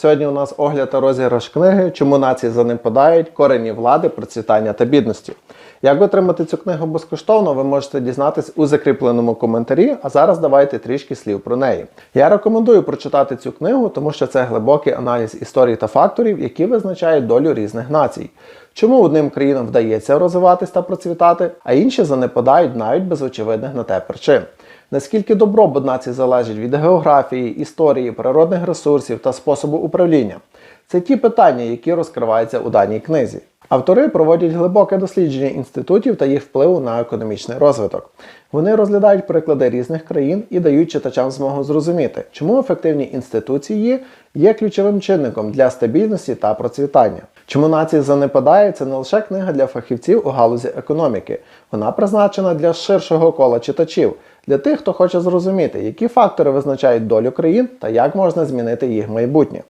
Сьогодні у нас огляд та розіграш книги Чому нації занепадають, корені влади, процвітання та бідності. Як отримати цю книгу безкоштовно, ви можете дізнатись у закріпленому коментарі, а зараз давайте трішки слів про неї. Я рекомендую прочитати цю книгу, тому що це глибокий аналіз історії та факторів, які визначають долю різних націй. Чому одним країнам вдається розвиватись та процвітати, а інші занепадають навіть без очевидних на те причин. Наскільки добробут націй залежить від географії, історії, природних ресурсів та способу управління? Це ті питання, які розкриваються у даній книзі. Автори проводять глибоке дослідження інститутів та їх впливу на економічний розвиток. Вони розглядають приклади різних країн і дають читачам змогу зрозуміти, чому ефективні інституції є ключовим чинником для стабільності та процвітання. Чому нації занепадає, це не лише книга для фахівців у галузі економіки. Вона призначена для ширшого кола читачів, для тих, хто хоче зрозуміти, які фактори визначають долю країн та як можна змінити їх майбутнє.